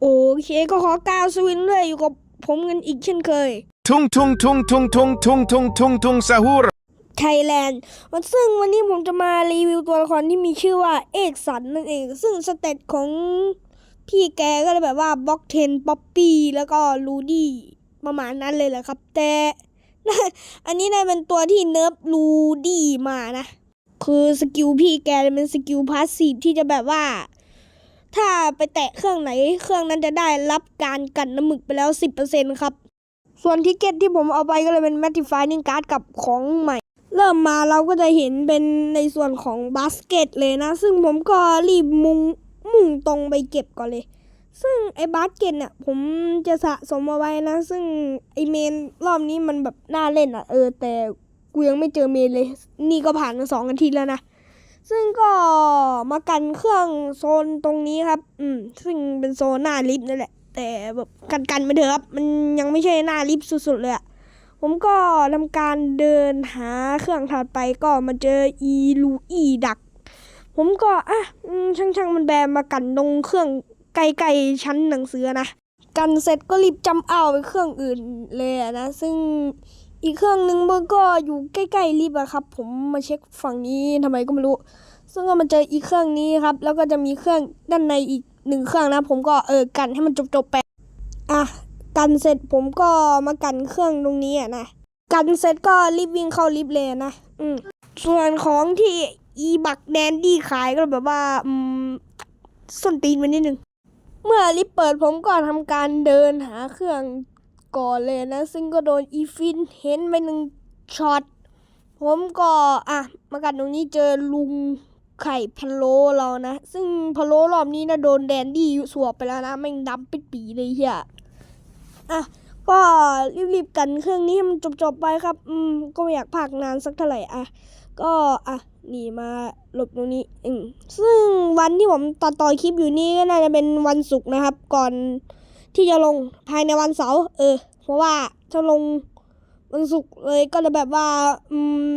โอเคก็ขอกล่าวสวินเลยอยู่กับผมกันอีกเช่นเคย Tung tung tung tung tung tung tung tung tung sahur. ไทยแลนด์วันซึ่งวันนี้ผมจะมารีวิวตัวละครที่มีชื่อว่าเอกสันนั่นเอง ซึ่งสเตตของพี่แกก็เลยแบบว่าบล็อกเทนป๊อปปี้แล้วก็ลูดี้ประมาณนั้นเลยแหละครับ แต่อันนี้น่าเป็นตัวที่เนิร์ฟลูดี้มานะ คือสกิลพี่แกเป็นสกิลพาสซีฟที่จะแบบว่า ถ้าไปแตะเครื่องไหน เครื่องนั้นจะได้รับการกันน้ำหมึกไปแล้ว 10%ครับ ส่วนทิเก็ตที่ผมเอาไปก็เลยเป็น Mattifying Card กับของใหม่ เริ่มมาเราก็จะเห็นเป็นในส่วนของบาสเกตเลยนะ ซึ่งผมก็รีบมุงมุ่งตรงไปเก็บก่อนเลย ซึ่งไอ้บาสเกตเนี่ยผมจะสะสมเอาไว้นะ ซึ่งไอ้เมนรอบนี้มันแบบน่าเล่นอะเออแต่กูยังไม่เจอเมนเลย นี่ก็ผ่านมาสองอาทิตย์แล้วนะ ซึ่งก็มากันเครื่องโซนตรงนี้ครับ อืม ซึ่งเป็นโซนหน้าลิฟต์นั่นแหละ แต่แบบกันกันไปเถอะครับ มันยังไม่ใช่หน้าลิฟต์สุดๆเลยอะผมก็ทำการเดินหาเครื่องถัดไปก็มาเจออีลูอีดัก ผมก็อะอืมช่างๆมันแบมมากันตรงเครื่องไกลๆชั้นหนังสือนะ กันเสร็จก็รีบจำเอาไปเครื่องอื่นเลยนะ ซึ่ง อีกเครื่องนึงมันก็อยู่ใกล้ๆรีบอะครับ ผมมาเช็คฝั่งนี้ทำไมก็ไม่รู้ ซึ่งก็มาเจออีกเครื่องนี้ครับ แล้วก็จะมีเครื่องด้านในอีกหนึ่งเครื่องนะ ผมก็เออกันให้มันจบๆไปอะกันเสร็จผมก็มากันเครื่องตรงนี้อะนะกันเสร็จก็รีบวิ่งเข้าลิฟต์เลยนะอืมส่วนของที่อีบักแดนดี้ขายก็แบบว่าอืมส้นตีนไปนิดนึงเมื่อลิฟต์เปิดผมก็ทำการเดินหาเครื่อง ก่อนเลยนะ ซึ่งก็โดนอีฟินเห็นไปหนึ่งช็อต ผมก็อะ มากันตรงนี้เจอลุงไข่พะโล้เรานะ ซึ่งพะโล้รอบนี้นะโดนแดนดี้สวบไปแล้วนะแม่งดำปิดปีเลยเฮียอะก็รีบๆกันเครื่องนี้ให้มันจบๆไปครับ อืม ก็ไม่อยากพากนานสักเท่าไหร่อะ ก็อะหนีมาหลบตรงนี้ อืม ซึ่งวันที่ผมตัดต่อคลิปอยู่นี่ก็น่าจะเป็นวันศุกร์นะครับ ก่อน ที่จะลงภายในวันเสาร์เออ เพราะว่าจะลงวันศุกร์เลยก็จะแบบว่า อืม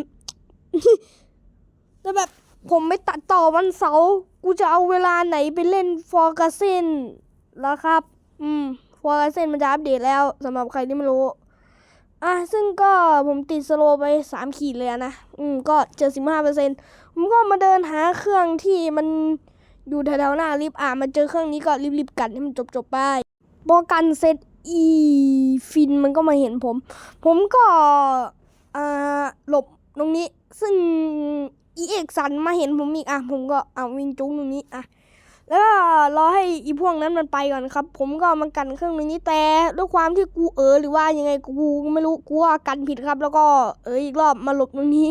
แต่แบบผมไม่ตัดต่อวันเสาร์กูจะเอาเวลาไหนไปเล่นฟอร์กาเซนล่ะครับ อืมฟอร์กาเซนมันจะอัปเดตแล้วสำหรับใครที่ไม่รู้อะซึ่งก็ผมติดสโลไปสามขีดเลยนะ อืม ก็เจ็ดสิบห้าเปอร์เซ็นต์ผมก็มาเดินหาเครื่องที่มันอยู่แถวๆหน้าลิฟต์อะมาเจอเครื่องนี้ก็รีบๆกันให้มันจบๆไป พอกันเสร็จอีฟินมันก็มาเห็นผม ผมก็อ่าหลบตรงนี้ ซึ่งอีเอกสันมาเห็นผมอีกอะ ผมก็อ่าวิ่งจุ้งตรงนี้อะแล้วก็รอให้อีพวกนั้นมันไปก่อนครับ ผมก็มากันเครื่องนี้แต่ด้วยความที่กูเออหรือว่ายังไงกูไม่รู้กูว่ากันผิดครับ แล้วก็เอออีกรอบมาหลบตรงนี้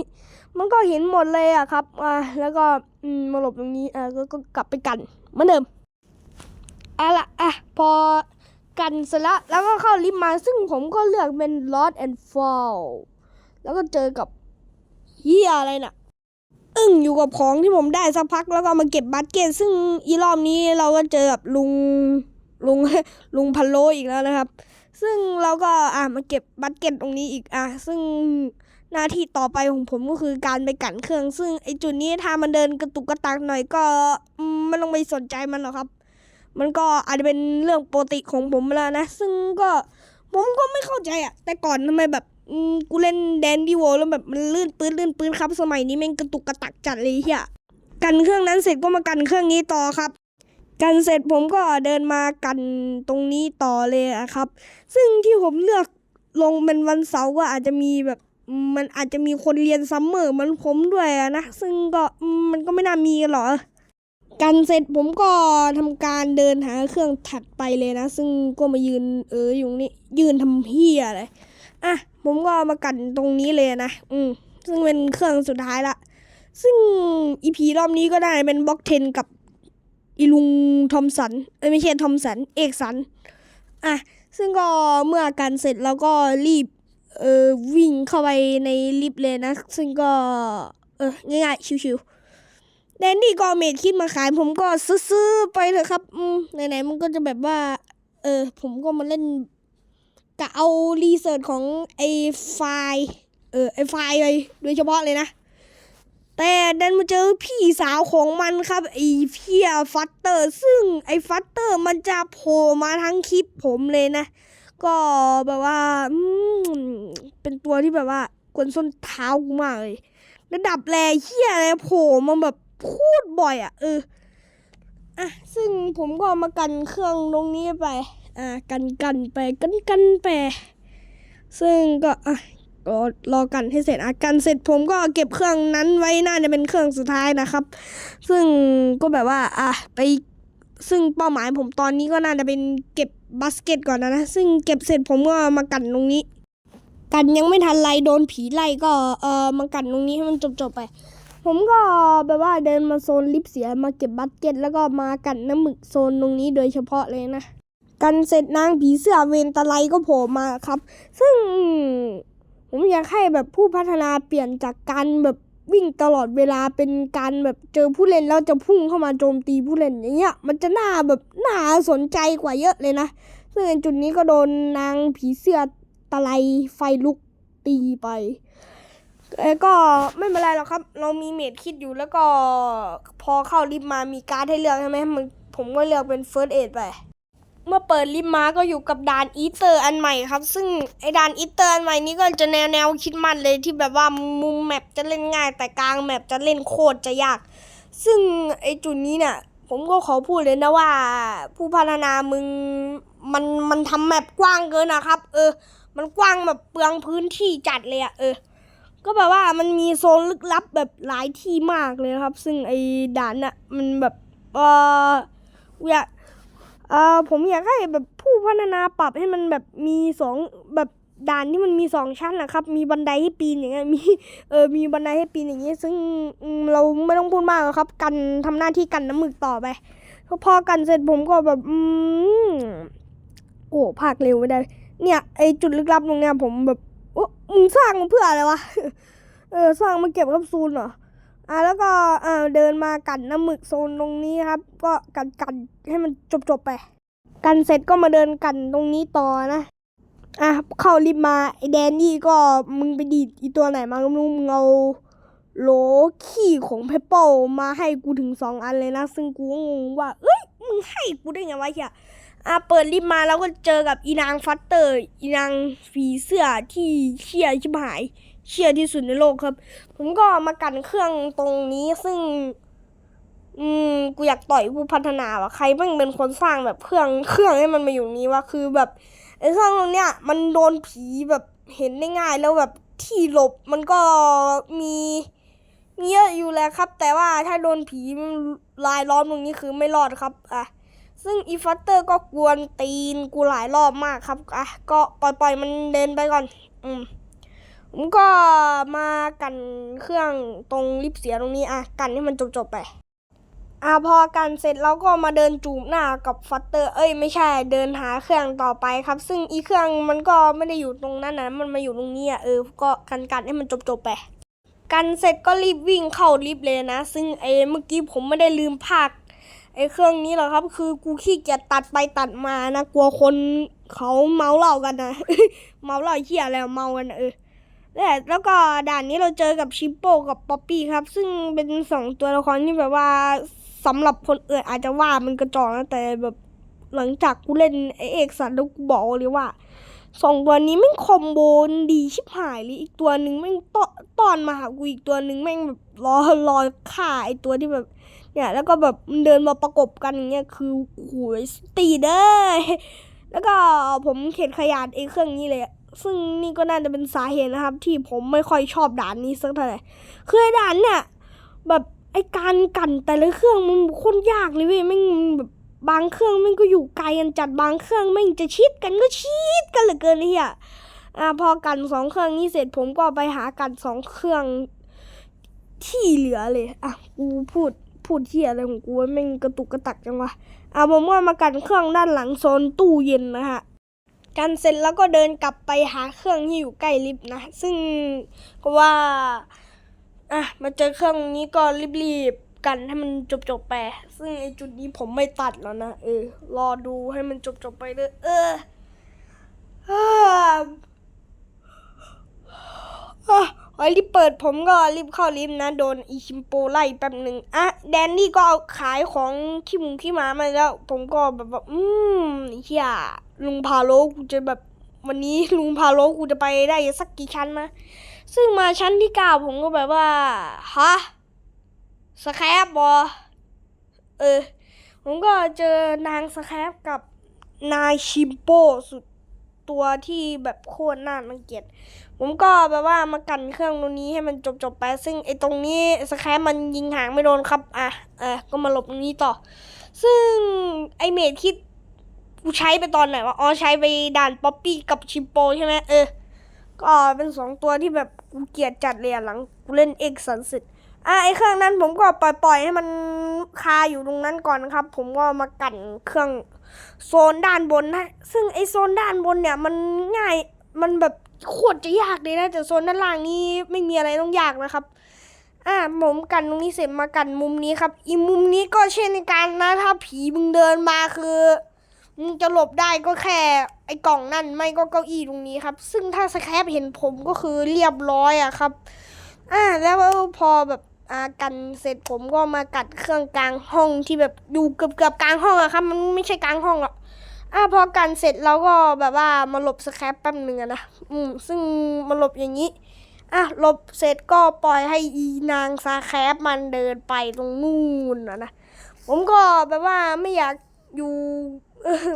มันก็เห็นหมดเลยอะครับอ่าแล้วก็อืมมาหลบตรงนี้อ่าก็กลับไปกันเหมือนเดิมเอาละอะพอ กันเสร็จแล้วแล้วก็เข้าลิฟต์มาซึ่งผมก็เลือกเป็น Lost and Fall แล้วก็เจอกับเฮียอะไรน่ะ อึ้งอยู่กับของที่ผมได้สักพักแล้วก็มาเก็บบัตเก็ตซึ่งอีรอบนี้เราก็เจอกับลุงลุงลุงพันโลอีกแล้วนะครับ ซึ่งเราก็อะมาเก็บบัตเก็ตตรงนี้อีกอะซึ่งหน้าที่ต่อไปของผมก็คือการไปกันเครื่อง ซึ่งไอจุดนี้ถ้ามันเดินกระตุกกระตักหน่อยก็ไม่ต้องไปสนใจมันหรอกครับ มันก็อาจจะเป็นเรื่องปกติของผมแล้วนะ ซึ่งก็ผมก็ไม่เข้าใจอะแต่ก่อนทำไมแบบกูเล่นแดนดีโวอลแล้วแบบมันลื่นปืนลื่นปืนครับ สมัยนี้แม่งกระตุกกระตักจัดเลยเฮียกันเครื่องนั้นเสร็จก็มากันเครื่องนี้ต่อครับ กันเสร็จผมก็เดินมากันตรงนี้ต่อเลยอะครับ ซึ่งที่ผมเลือกลงเป็นวันเสาร์ก็อาจจะมีแบบมันอาจจะมีคนเรียนซัมเมอร์มันผมด้วยอะนะ ซึ่งก็มมันก็ไม่น่ามีหรอ กันเสร็จผมก็ทำการเดินหาเครื่องถัดไปเลยนะ ซึ่งก็มายืนเอออยู่นี่ยืนทำเพี้ยอะไรอะผมก็มากันตรงนี้เลยนะอืมซึ่งเป็นเครื่องสุดท้ายละ ซึ่งอีพีรอบนี้ก็ได้เป็นบล็อกเทนกับอีลุงทอมสันไม่ใช่ทอมสัน เอกสันอะซึ่งก็เมื่อกันเสร็จแล้วก็รีบเออวิ่งเข้าไปในลิฟต์เลยนะ ซึ่งก็เออง่ายๆชิวๆ แดนดี้ก็เมดคิดมาขาย ผมก็ซื้อไปเถอะครับอืมไหนๆมันก็จะแบบว่า เออ ผมก็มาเล่นกะเอารีเสิร์ชของไอ้ไฟล์เออไอ้ไฟล์ไปโดยเฉพาะเลยนะ แต่ดันมาเจอพี่สาวของมันครับไอ้เพียฟัตเตอร์ ซึ่งไอ้ฟัตเตอร์มันจะโผล่มาทั้งคลิปผมเลยนะ ก็แบบว่าอืมเป็นตัวที่แบบว่ากวนส้นเท้ากูมากเลยระดับแรเฮียอะไรโผล่มาแบบ พูดบ่อยอะเอออะซึ่งผมก็มากันเครื่องตรงนี้ไป อ่ากันกันไปกันกันไป ซึ่งก็อะก็รอกันให้เสร็จอะกันเสร็จผมก็เก็บเครื่องนั้นไว้น่าจะเป็นเครื่องสุดท้ายนะครับ ซึ่งก็แบบว่าอะไปซึ่งเป้าหมายผมตอนนี้ก็น่าจะเป็นเก็บบาสเกตก่อนนะนะซึ่งเก็บเสร็จผมก็มากันตรงนี้ กันยังไม่ทันไรโดนผีไล่ก็เออมากันตรงนี้ให้มันจบๆไป ผมก็แบบว่าเดินมาโซนลิฟต์เสียมาเก็บบัตเก็ตแล้วก็มากันน้ำหมึกโซนตรงนี้โดยเฉพาะเลยนะ กันเสร็จนางผีเสื้อเวนตะไลก็โผล่มาครับ ซึ่งผมอยากให้แบบผู้พัฒนาเปลี่ยนจากการแบบวิ่งตลอดเวลาเป็นการแบบเจอผู้เล่นแล้วจะพุ่งเข้ามาโจมตีผู้เล่นอย่างเงี้ย มันจะน่าแบบน่าสนใจกว่าเยอะเลยนะซึ่งจุดนี้ก็โดนนางผีเสื้อตะไลไฟลุกตีไป ก็ไม่เป็นไรหรอกครับ เรามีเมดคิดอยู่แล้วก็พอเข้าลิฟต์มามีการ์ดให้เลือกใช่ไหมมันผมก็เลือกเป็นเฟิร์สเอดไป เมื่อเปิดลิฟต์มาก็อยู่กับด่านอีเตอร์อันใหม่ครับ ซึ่งไอ้ด่านอีเตอร์อันใหม่นี้ก็จะแนวแนวคิดมันเลยที่แบบว่ามุมแมปจะเล่นง่าย แต่กลางแมปจะเล่นโคตรจะยาก ซึ่งไอ้จุดนี้เนี่ยผมก็ขอพูดเลยนะว่า ผู้พัฒนามึงมันมันทำแมปกว้างเกินนะครับ เออ มันกว้างแบบเปลืองพื้นที่จัดเลยอะเออ ก็แบบว่ามันมีโซนลึกลับแบบหลายที่มากเลยครับ ซึ่งไอ้ด่านน่ะมันแบบเอออยากเออผมอยากให้แบบผู้พัฒนาปรับให้มันแบบมีสองแบบด่านที่มันมีสองชั้นนะครับ มีบันไดให้ปีนอย่างเงี้ย มีเออ มีบันไดให้ปีนอย่างเงี้ย ซึ่งเราไม่ต้องพูดมากหรอกครับ กันทำหน้าที่กันน้ำหมึกต่อไป พอกันเสร็จผมก็แบบอืมโอ้ภาคเร็วไม่ได้ เนี่ยไอจุดลึกลับตรงเนี้ยผมแบบ มึงสร้างมาเพื่ออะไรวะ เออสร้างมาเก็บแคปซูลเหรอ อะแล้วก็อ่าเดินมากันน้ำหมึกโซนตรงนี้ครับ ก็กันกันให้มันจบจบไป กันเสร็จก็มาเดินกันตรงนี้ต่อนะ อะเข้าลิฟต์มาไอแดนนี่ก็มึงไปดีดอีตัวไหนมาก็ไม่รู้มึงเอาโหลขี้ของเพปเปิลมาให้กูถึงสองอันเลยนะ ซึ่งกูก็งงว่า เอ้ยมึงให้กูได้ไงวะเฮีย อะเปิดลิฟต์มาแล้วก็เจอกับอีนางฟัตเตอร์ อีนางผีเสื้อที่เชี่ยชิบหาย เชี่ยที่สุดในโลกครับ ผมก็มากันเครื่องตรงนี้ซึ่ง อืมกูอยากต่อยผู้พัฒนาว่ะใครแม่งเป็นคนสร้างแบบเครื่องเครื่องให้มันมาอยู่นี้วะคือแบบไอ้เครื่องตรงเนี้ย มันโดนผีแบบเห็นได้ง่ายแล้วแบบที่หลบมันก็มีมีเยอะอยู่แล้วครับ แต่ว่าถ้าโดนผีลายล้อมตรงนี้คือไม่รอดครับอะ ซึ่งอีฟัตเตอร์ก็กวนตีนกูหลายรอบมากครับอะก็ปล่อยปล่อยมันเดินไปก่อน อืมผมก็มากันเครื่องตรงลิฟเสียตรงนี้อะกันให้มันจบจบๆไปอะพอกันเสร็จเราก็มาเดินจูบหน้ากับฟัตเตอร์ เอ้ยไม่ใช่เดินหาเครื่องต่อไปครับ ซึ่งอีเครื่องมันก็ไม่ได้อยู่ตรงนั้นนะมันมาอยู่ตรงนี้อะเออก็กันกันให้มันจบจบๆไปกันเสร็จก็รีบวิ่งเข้าลิฟต์เลยนะ ซึ่งไอ้เมื่อกี้ผมไม่ได้ลืมภาค ไอ้เครื่องนี้เหรอครับ คือกูขี้เกียจตัดไปตัดมานะกลัวคนเขาเมาเหล้ากันนะเมาเหล้าเหี้ยอะไรเมากันนะเออและแล้วก็ด่านนี้เราเจอกับชิปโปกับป๊อปปี้ครับ ซึ่งเป็นสองตัวละครที่แบบว่าสำหรับคนอื่นอาจจะว่ามันกระจอกนะแต่แบบหลังจากกูเล่นไอเอกสันแล้วกูบอกเลยว่าสองตัวนี้แม่งคอมโบนดีชิบหายเลยอีกตัวหนึ่งแม่งต้อต้อนมาหากูอีกตัวหนึ่งแม่งแบบรอรอฆ่าไอตัวที่แบบ เนี่ยแล้วก็แบบมันเดินมาประกบกันอย่างเงี้ยคือโหยตีเด้อแล้วก็ผมเข็นขยานไอ้เครื่องนี้เลย ซึ่งนี่ก็น่าจะเป็นสาเหตุนะครับ ที่ผมไม่ค่อยชอบด่านนี้สักเท่าไหร่คือไอ้ด่านเนี่ยแบบไอ้การกันแต่ละเครื่องมันโคตรยากเลยเว้ยแม่งแบบบางเครื่องแม่งก็อยู่ไกลกันจัดบางเครื่องแม่งจะชิดกันก็ชิดกันเหลือเกินเลยอะอ่าพอกันสองเครื่องนี้เสร็จผมก็ไปหากันสองเครื่องที่เหลือเลย อะกูพูด พูดเที่ยอะไรของกูวะแม่งกระตุกกระตักจังวะเอะผมว่ามากันเครื่องด้านหลังโซนตู้เย็นนะฮะกันเสร็จแล้วก็เดินกลับไปหาเครื่องที่อยู่ใกล้ลิฟต์นะ ซึ่งก็ว่าอะมาเจอเครื่องนี้ก็รีบๆกันให้มันจบๆไป ซึ่งไอจุดนี้ผมไม่ตัดแล้วนะเออรอดูให้มันจบๆไปเลยเอออ่า อะไอ้รีบเปิดผมก็รีบเข้าลิฟต์นะ โดนอีชิมโปไล่แป๊บหนึ่งอะแดนนี่ก็เอาขายของขี้หมูขี้หมามาแล้ว ผมก็แบบว่าอืมเฮียลุงพาโลกูจะแบบวันนี้ลุงพาโลกูจะไปได้สักกี่ชั้นนะ ซึ่งมาชั้นที่เก้าผมก็แบบว่าฮะสแครปบอเออ ผมก็เจอนางสแครปกับนายชิมโปสุดตัวที่แบบโคตรน่ารังเกียจ ผมก็แบบว่ามากันเครื่องตรงนี้ให้มันจบจบไป ซึ่งไอ้ตรงนี้สแครมันยิงหางไม่โดนครับ อะเออก็มาหลบตรงนี้ต่อ ซึ่งไอเมดคิดกูใช้ไปตอนไหนวะ อ๋อใช้ไปด่านป๊อปปี้กับชิมโปใช่ไหมเออ ก็เป็นสองตัวที่แบบกูเกลียดจัดเลยหลังกูเล่นเอ็กสันสิตอะไอเครื่องนั้นผมก็ปล่อยปล่อยๆให้มันคาอยู่ตรงนั้นก่อนครับ ผมก็มากันเครื่องโซนด้านบนนะ ซึ่งไอโซนด้านบนเนี่ยมันง่าย มันแบบ โคตรจะยากเลยนะแต่โซนด้านล่างนี้ไม่มีอะไรต้องยากนะครับ อะผมกันตรงนี้เสร็จมากันมุมนี้ครับ อีมุมนี้ก็เช่นกันนะถ้าผีมึงเดินมาคือมึงจะหลบได้ก็แค่ไอ้กล่องนั่นไม่ก็เก้าอี้ตรงนี้ครับ ซึ่งถ้าสแครปเห็นผมก็คือเรียบร้อยอะครับอ่าแล้วพอแบบอ่ากันเสร็จผมก็มากัดเครื่องกลางห้องที่แบบอยู่เกือบเกือบๆกลางห้องอะครับ มันไม่ใช่กลางห้องหรอก อ่าพอกันเสร็จเราก็แบบว่ามาหลบสแครปแป๊บหนึ่งนะอืมซึ่งมาหลบอย่างนี้อะหลบเสร็จก็ปล่อยให้อีนางซาแคปมันเดินไปตรงนู่นนะนะผมก็แบบว่าไม่อยากอยู่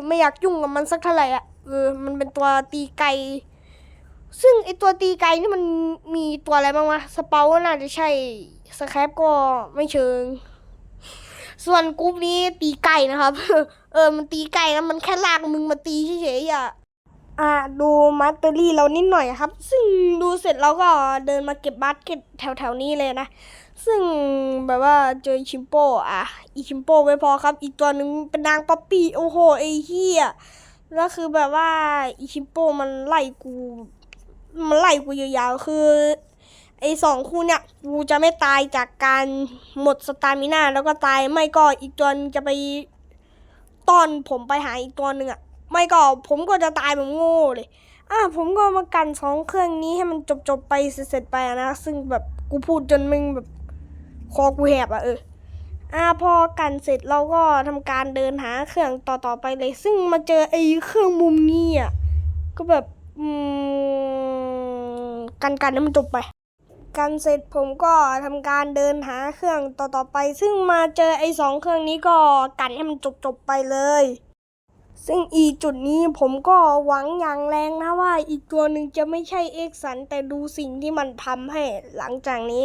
ไม่อยากยุ่งกับมันสักเท่าไหร่อะเออมันเป็นตัวตีไก่ซึ่งไอตัวตีไก่นี่มันมีตัวอะไรบ้างวะสเปาน่าจะใช่สแครปก็ไม่เชิง ส่วนกรุ๊ปนี้ตีไก่นะครับ เออมันตีไก่นะมันแค่ลากมึงมาตีเฉยๆอะอ่าดูมาสเตอรี่เรานิดหน่อยครับ ซึ่งดูเสร็จเราก็เดินมาเก็บบาสเก็ตแถวๆนี้เลยนะ ซึ่งแบบว่าเจอชิมโปอะอีชิมโปไม่พอครับ อีกตัวหนึ่งเป็นนางป๊อปปี้โอ้โหไอ้เหี้ยแล้วคือแบบว่าอีชิมโปมันไล่กูมันไล่กูยาวๆคือ ไอ้สองคู่เนี่ยกูจะไม่ตายจากการหมดสตามิน่าแล้วก็ตายไม่ก็อีกตัวนจะไปต้อนผมไปหาอีกตัวหนึ่งอะไม่ก็ผมก็จะตายแบบโง่เลยอะผมก็มากันสองเครื่องนี้ให้มันจบๆไปเสร็จไปนะ ซึ่งแบบกูพูดจนมึงแบบคอกูแหบอะเอออะพอกันเสร็จเราก็ทำการเดินหาเครื่องต่อๆไปเลย ซึ่งมาเจอไอ้เครื่องมุมนี้อะก็แบบอืมกันกันให้มันจบไป กันเสร็จผมก็ทำการเดินหาเครื่องต่อๆไป ซึ่งมาเจอไอ้สองเครื่องนี้ก็กันให้มันจบๆไปเลย ซึ่งอีจุดนี้ผมก็หวังอย่างแรงนะว่าอีกตัวหนึ่งจะไม่ใช่เอกสันแต่ดูสิ่งที่มันทำให้หลังจากนี้